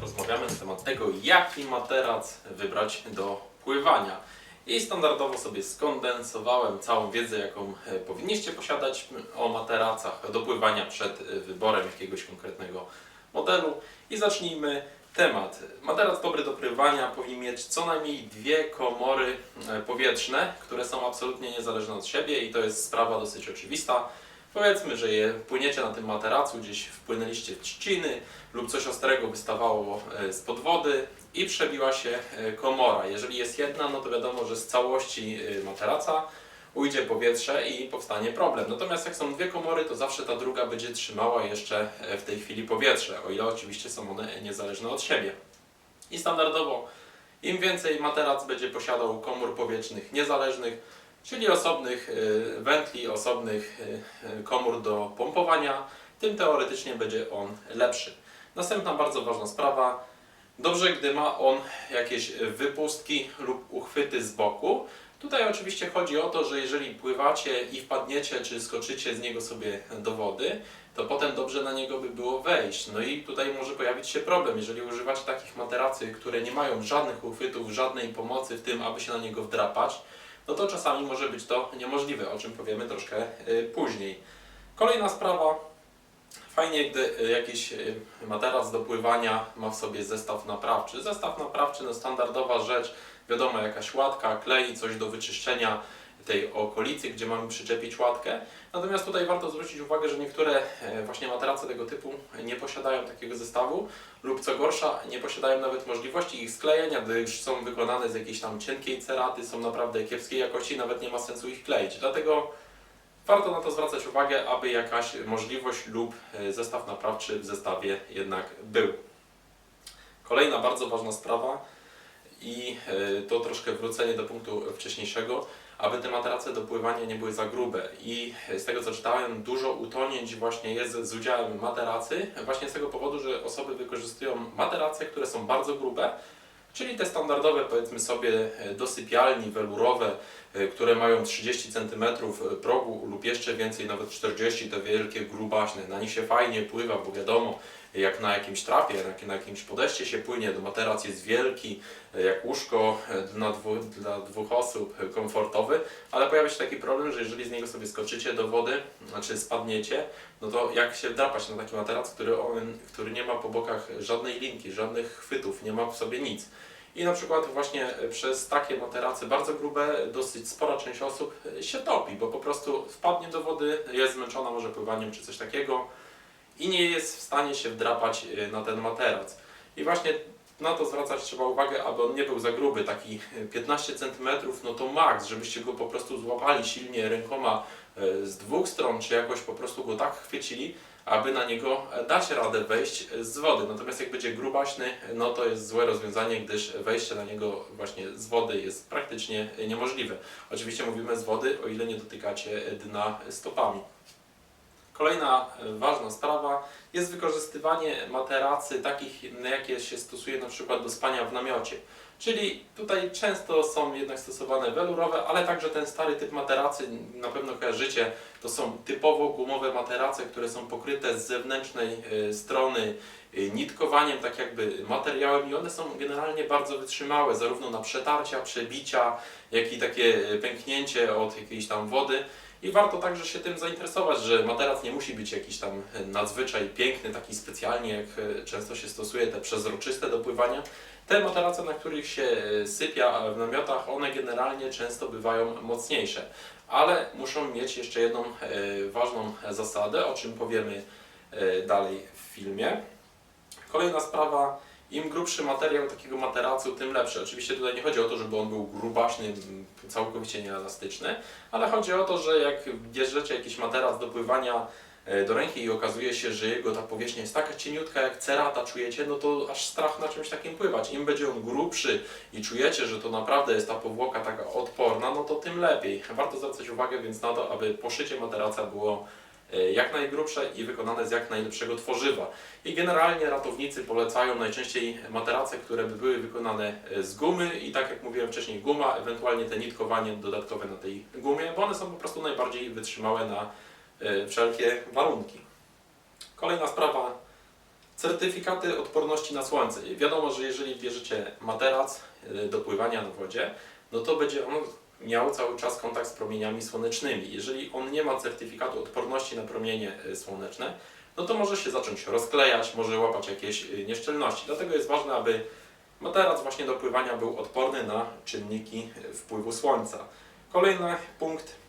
Porozmawiamy na temat tego, jaki materac wybrać do pływania. I standardowo sobie skondensowałem całą wiedzę, jaką e, powinniście posiadać o materacach do pływania przed e, wyborem jakiegoś konkretnego modelu. I zacznijmy temat. Materac dobry do pływania powinien mieć co najmniej dwie komory e, powietrzne, które są absolutnie niezależne od siebie i to jest sprawa dosyć oczywista. Powiedzmy, że je płyniecie na tym materacu, gdzieś wpłynęliście w trzciny lub coś ostrego wystawało e, spod wody i przebiła się e, komora. Jeżeli jest jedna, no to wiadomo, że z całości e, materaca ujdzie powietrze i powstanie problem. Natomiast jak są dwie komory, to zawsze ta druga będzie trzymała jeszcze w tej chwili powietrze, o ile oczywiście są one niezależne od siebie. I standardowo im więcej materac będzie posiadał komór powietrznych niezależnych, czyli osobnych y, wętli, osobnych y, y, komór do pompowania, tym teoretycznie będzie on lepszy. Następna bardzo ważna sprawa. Dobrze, gdy ma on jakieś wypustki lub uchwyty z boku. Tutaj oczywiście chodzi o to, że jeżeli pływacie i wpadniecie, czy skoczycie z niego sobie do wody, to potem dobrze na niego by było wejść. No i tutaj może pojawić się problem, jeżeli używacie takich materacy, które nie mają żadnych uchwytów, żadnej pomocy w tym, aby się na niego wdrapać, no to czasami może być to niemożliwe, o czym powiemy troszkę y, później. Kolejna sprawa. Fajnie, gdy y, jakiś y, materac do pływania ma w sobie zestaw naprawczy. Zestaw naprawczy, no standardowa rzecz, wiadomo, jakaś łatka, klei, coś do wyczyszczenia tej okolicy, gdzie mamy przyczepić łatkę. Natomiast tutaj warto zwrócić uwagę, że niektóre e, właśnie materace tego typu nie posiadają takiego zestawu lub co gorsza, nie posiadają nawet możliwości ich sklejenia, gdyż są wykonane z jakiejś tam cienkiej ceraty, są naprawdę kiepskiej jakości, nawet nie ma sensu ich kleić. Dlatego warto na to zwracać uwagę, aby jakaś możliwość lub e, zestaw naprawczy w zestawie jednak był. Kolejna bardzo ważna sprawa i e, to troszkę wrócenie do punktu wcześniejszego, aby te materace do pływania nie były za grube. I z tego co czytałem, dużo utonięć właśnie jest z udziałem materacy, właśnie z tego powodu, że osoby wykorzystują materace, które są bardzo grube, czyli te standardowe powiedzmy sobie e, do sypialni welurowe, które mają 30 cm progu lub jeszcze więcej, nawet 40 te wielkie grubaśne. Na nich się fajnie pływa, bo wiadomo, jak na jakimś trapie, jak na jakimś podejście się płynie, materac jest wielki, jak łóżko dla, dla dwóch osób, komfortowy, ale pojawia się taki problem, że jeżeli z niego sobie skoczycie do wody, znaczy spadniecie, no to jak się wdrapać na taki materac, który, on, który nie ma po bokach żadnej linki, żadnych chwytów, nie ma w sobie nic. I na przykład właśnie przez takie materace bardzo grube dosyć spora część osób się topi, bo po prostu wpadnie do wody, jest zmęczona może pływaniem czy coś takiego i nie jest w stanie się wdrapać y, na ten materac. I właśnie na to zwracać trzeba uwagę, aby on nie był za gruby, taki 15 cm, no to maks, żebyście go po prostu złapali silnie rękoma y, z dwóch stron, czy jakoś po prostu go tak chwycili, aby na niego dać radę wejść z wody. Natomiast jak będzie grubaśny, no to jest złe rozwiązanie, gdyż wejście na niego właśnie z wody jest praktycznie niemożliwe. Oczywiście mówimy z wody, o ile nie dotykacie dna stopami. Kolejna e, ważna sprawa jest wykorzystywanie materacy takich, jakie się stosuje na przykład do spania w namiocie. Czyli tutaj często są jednak stosowane welurowe, ale także ten stary typ materacy, na pewno kojarzycie, to są typowo gumowe materace, które są pokryte z zewnętrznej e, strony e, nitkowaniem, tak jakby materiałem i one są generalnie bardzo wytrzymałe, zarówno na przetarcia, przebicia, jak i takie pęknięcie od jakiejś tam wody. I warto także się tym zainteresować, że materac nie musi być jakiś tam nadzwyczaj piękny, taki specjalnie, jak e, często się stosuje te przezroczyste do pływania. Te materace, na których się e, sypia w namiotach, one generalnie często bywają mocniejsze, ale muszą mieć jeszcze jedną e, ważną zasadę, o czym powiemy dalej w filmie. Kolejna sprawa, im grubszy materiał takiego materacu, tym lepszy. Oczywiście tutaj nie chodzi o to, żeby on był grubaśny, całkowicie nieelastyczny, ale chodzi o to, że jak bierzecie jakiś materac do pływania e, do ręki i okazuje się, że jego ta powierzchnia jest taka cieniutka jak cerata czujecie, no to aż strach na czymś takim pływać. Im będzie on grubszy i czujecie, że to naprawdę jest ta powłoka taka odporna, no to tym lepiej. Warto zwracać uwagę więc na to, aby poszycie materaca było jak najgrubsze i wykonane z jak najlepszego tworzywa. I generalnie ratownicy polecają najczęściej materace, które by były wykonane e, z gumy i tak jak mówiłem wcześniej guma, ewentualnie te nitkowanie dodatkowe na tej gumie, bo one są po prostu najbardziej wytrzymałe na y, wszelkie warunki. Kolejna sprawa, certyfikaty odporności na słońce. Wiadomo, że jeżeli bierzecie materac do pływania na wodzie, no to będzie on miał cały czas kontakt z promieniami słonecznymi. Jeżeli on nie ma certyfikatu odporności na promienie y, słoneczne, no to może się zacząć rozklejać, może łapać jakieś y, nieszczelności. Dlatego jest ważne, aby materac właśnie do pływania był odporny na czynniki y, wpływu słońca. Kolejny punkt.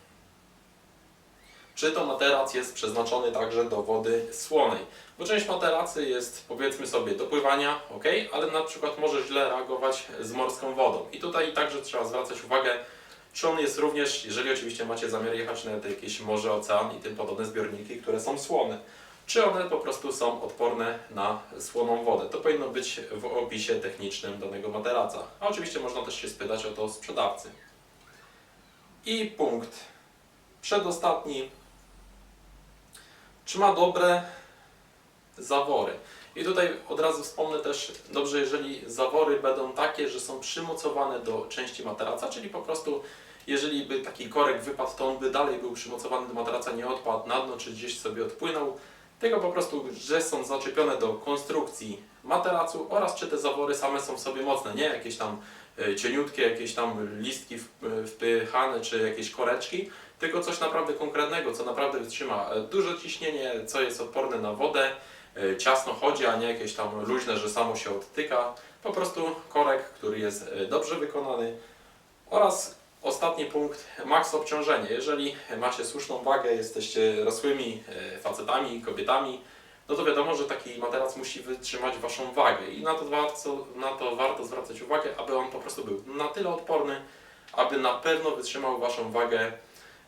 Czy to materac jest przeznaczony także do wody słonej? Bo część materacy jest powiedzmy sobie do pływania, ok, ale na przykład może źle reagować z morską wodą. I tutaj także trzeba zwracać uwagę, czy on jest również, jeżeli oczywiście macie zamiar jechać na jakieś morze, ocean i tym podobne zbiorniki, które są słone, czy one po prostu są odporne na słoną wodę. To powinno być w opisie technicznym danego materaca. A oczywiście można też się spytać o to sprzedawcy. I punkt przedostatni. Czy ma dobre zawory? I tutaj od razu wspomnę też, dobrze, jeżeli zawory będą takie, że są przymocowane do części materaca, czyli po prostu jeżeli by taki korek wypadł, to on by dalej był przymocowany do materaca, nie odpadł na dno, czy gdzieś sobie odpłynął, tylko po prostu, że są zaczepione do konstrukcji materacu oraz czy te zawory same są w sobie mocne, nie jakieś tam e, cieniutkie, jakieś tam listki e, wpychane, czy jakieś koreczki, tylko coś naprawdę konkretnego, co naprawdę wytrzyma e, duże ciśnienie, co jest odporne na wodę, ciasno chodzi, a nie jakieś tam luźne, że samo się odtyka. Po prostu korek, który jest e, dobrze wykonany oraz ostatni punkt, maks obciążenie. Jeżeli macie słuszną wagę, jesteście rosłymi e, facetami, kobietami, no to wiadomo, że taki materac musi wytrzymać Waszą wagę i na to, warto, na to warto zwracać uwagę, aby on po prostu był na tyle odporny, aby na pewno wytrzymał Waszą wagę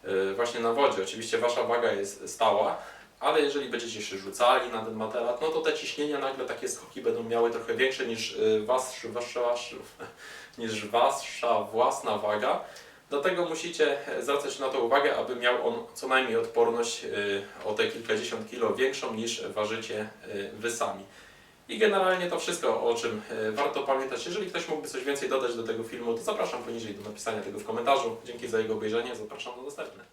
e, właśnie na wodzie. Oczywiście Wasza waga jest stała, ale jeżeli będziecie się rzucali na ten materac, no to te ciśnienia nagle takie skoki będą miały trochę większe niż e, was, wasza, niż wasza własna waga. Dlatego musicie zwracać na to uwagę, aby miał on co najmniej odporność y, o te kilkadziesiąt kilo większą niż ważycie y, wy sami. I generalnie to wszystko, o czym y, warto pamiętać. Jeżeli ktoś mógłby coś więcej dodać do tego filmu, to zapraszam poniżej do napisania tego w komentarzu. Dzięki za jego obejrzenie, zapraszam na następne.